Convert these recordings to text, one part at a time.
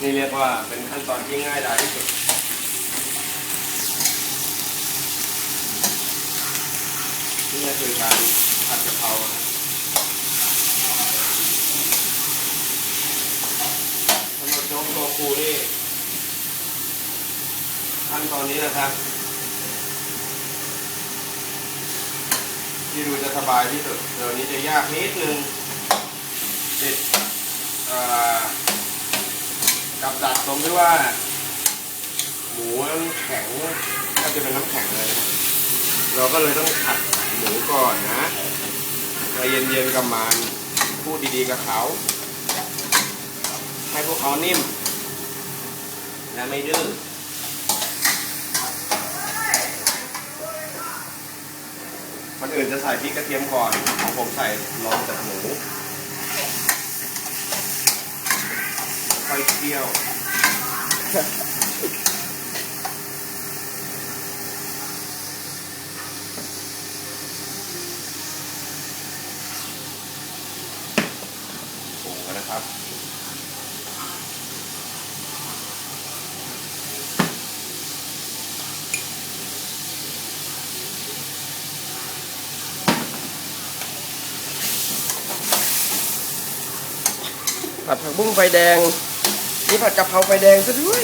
นี่เรียกว่าเป็นขั้นตอนที่ง่ายดายที่สุดนี่คือการผัดกะเพราครับสำหรับโจ๊กโตคูนี่ขั้นตอนนี้นะครับ ที่ดูจะสบายที่สุดเดี๋ยวนี้จะยากนิดนึงติดอ่อกับดัก ตรงที่ว่า หมูน้ำแข็งก็จะเป็นน้ำแข็งเลยนะเราก็เลยต้องผัดหมูก่อนนะใจเย็นๆกับมันพูดดีๆกับเขา ให้พวกเขานิ่ม และไม่ดื้อคนอื่นจะใส่พริกกระเทียมก่อน ของผมใส่รองจากหมูค่อยเคี่ยว นนะครับผัดผักบุ้งไฟแดง นี่ผัดกะเพราไฟแดงซะด้วย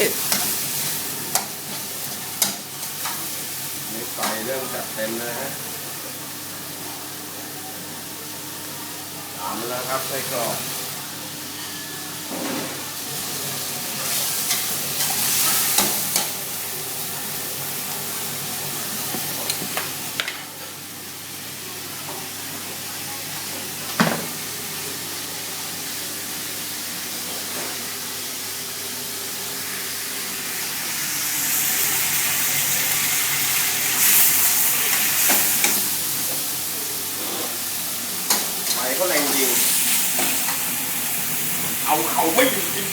นี่ไฟเริ่มจัดเต็มแล้วฮะทำแล้วครับไส้กรอก ไฟก็แรงจริง เอาเขาไม่อยู่จริง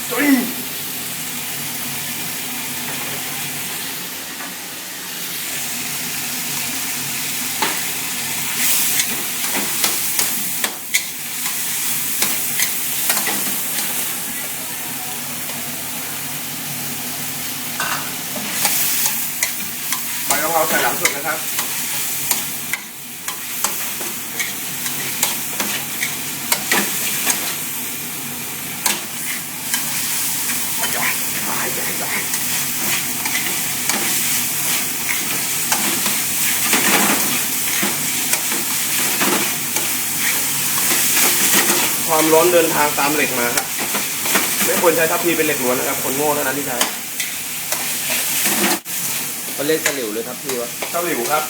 ใบกะเพราใส่หลังสุดนะครับ ความร้อนเดินทางตามเหล็กมาครับ ไม่ควรใช้ทัพพีเป็นเหล็กล้วนนะครับ คนโง่เท่านั้นที่ใช้เขาเรียกตะหลิวเลยครับพี่วะเต้าหลิวครับ